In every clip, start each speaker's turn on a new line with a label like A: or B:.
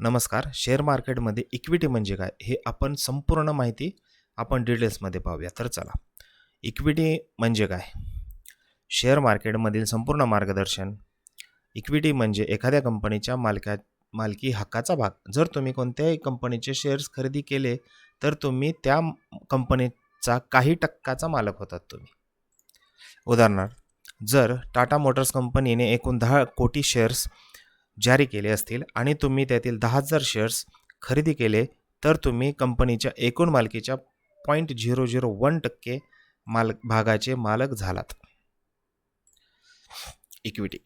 A: नमस्कार. शेअर मार्केटमध्ये इक्विटी म्हणजे काय हे आपण संपूर्ण माहिती आपण डिटेल्समध्ये पाहूया. तर चला इक्विटी म्हणजे काय? शेअर मार्केटमधील संपूर्ण मार्गदर्शन. इक्विटी म्हणजे एखाद्या कंपनीच्या मालका मालकी हक्काचा भाग. जर तुम्ही कोणत्याही कंपनीचे शेअर्स खरेदी केले तर तुम्ही त्या कंपनीचा काही टक्काचा मालक होतात तुम्ही. उदाहरणार्थ जर टाटा मोटर्स कंपनीने एकूण दहा कोटी शेअर्स जारी केले असतील आणि तुम्ही त्यातील दहा हजार शेअर्स खरेदी केले तर तुम्ही कंपनीच्या एकूण मालकीच्या पॉईंट झिरो झिरो वन टक्के माल भागाचे मालक झालात. इक्विटी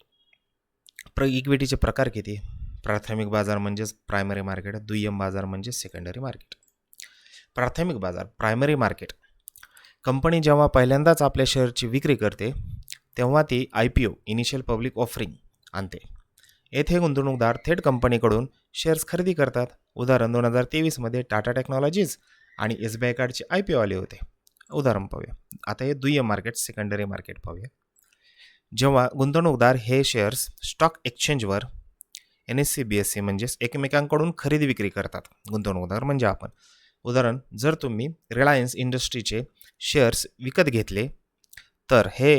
A: प्र इक्विटीचे प्रकार किती? प्राथमिक बाजार म्हणजेच प्रायमरी मार्केट दुय्यम बाजार म्हणजे सेकंडरी मार्केट प्राथमिक बाजार प्रायमरी मार्केट कंपनी जेव्हा पहिल्यांदाच आपल्या शेअरची विक्री करते तेव्हा ती I P O initial public offering आणते. येथे गुंतवणूकदार थेट कंपनीकडून शेअर्स खरेदी करतात. उदाहरण दोन हजार तेवीसमध्ये टाटा टेक्नॉलॉजीज आणि एस बी आय कार्डचे आय पी ओ आले होते. उदाहरण पाहूया. आता हे दुय्यम मार्केट सेकंडरी मार्केट पाहूया. जेव्हा गुंतवणूकदार हे शेअर्स स्टॉक एक्सचेंजवर N S C B S C म्हणजेच एकमेकांकडून खरेदी विक्री करतात. गुंतवणूकदार म्हणजे आपण. उदाहरण जर तुम्ही रिलायन्स इंडस्ट्रीचे शेअर्स विकत घेतले तर हे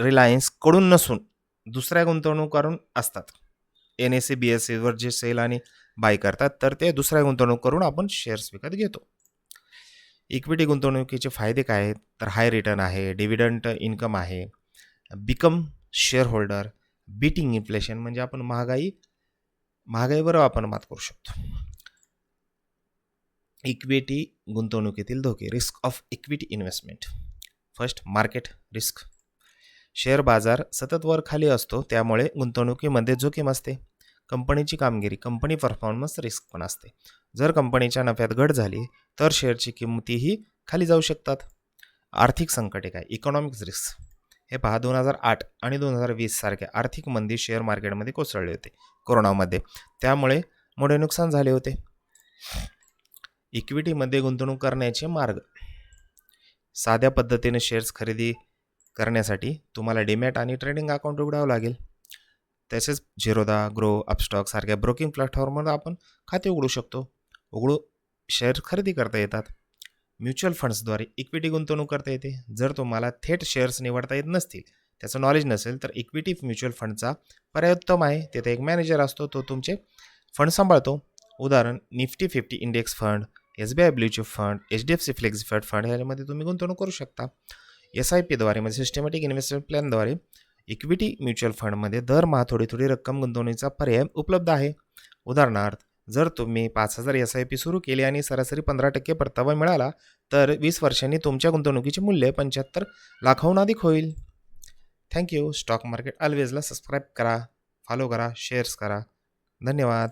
A: रिलायन्सकडून नसून दुसऱ्या गुंतवणूकदारून असतात. N S C B S सीवर जे सेल आणि बाय करतात तर ते दुसऱ्या गुंतवणूक करून आपण शेअर्स विकत घेतो. इक्विटी गुंतवणुकीचे फायदे काय आहेत? तर हाय रिटर्न आहे डिव्हिडंट इन्कम आहे become share holder beating inflation म्हणजे आपण महागाई महागाईवर आपण मात करू शकतो. इक्विटी गुंतवणुकीतील धोके risk of equity investment first market risk share बाजार सतत वर खाली असतो त्यामुळे गुंतवणुकीमध्ये जोखीम असते. कंपनीची कामगिरी कंपनी परफॉर्मन्स रिस्क पण असते. जर कंपनीच्या नफ्यात घट झाली तर शेअरची किंमतीही खाली जाऊ शकतात. आर्थिक संकटे काय? इकॉनॉमिक्स रिस्क हे पहा दोन हजार आठ आणि दोन हजार वीस सारख्या आर्थिक मंदी शेअर मार्केटमध्ये कोसळले होते कोरोनामध्ये. त्यामुळे मोठे नुकसान झाले होते. इक्विटीमध्ये गुंतवणूक करण्याचे मार्ग. साध्या पद्धतीने शेअर्स खरेदी करण्यासाठी तुम्हाला डीमॅट आणि ट्रेडिंग अकाउंट उघडावं लागेल. तसेच झिरोदा ग्रो अपस्टॉक सारख्या ब्रोकिंग प्लॅटफॉर्मवर आपण खाते उघडू शकतो. उघडू शेअर खरेदी करता येतात. म्युच्युअल फंड्सद्वारे इक्विटी गुंतवणूक करता येते. जर तुम्हाला थेट शेअर्स निवडता येत नसतील त्याचं नॉलेज नसेल तर इक्विटी म्युच्युअल फंडचा पर्याय उत्तम आहे. तिथे एक मॅनेजर असतो तो तुमचे फंड सांभाळतो. उदाहरण Nifty fifty index fund S B I bluechip fund H D F C फ्लेक्सिफाईड fund याच्यामध्ये तुम्ही गुंतवणूक करू शकता. एस आय पीद्वारे म्हणजे सिस्टमॅटिक इन्व्हेस्टमेंट प्लॅनद्वारे इक्विटी म्युच्युअल फंडमध्ये दरमहा थोडी थोडी रक्कम गुंतवणुकीचा पर्याय उपलब्ध आहे. उदाहरणार्थ जर तुम्ही पाच हजार एस आय पी सुरू केली आणि सरासरी पंधरा टक्के परतावा मिळाला तर वीस वर्षांनी तुमच्या गुंतवणुकीचे मूल्य पंच्याहत्तर लाखाहून अधिक होईल. थँक्यू स्टॉक मार्केट अल्वेजला सबस्क्राईब करा फॉलो करा शेअर्स करा. धन्यवाद.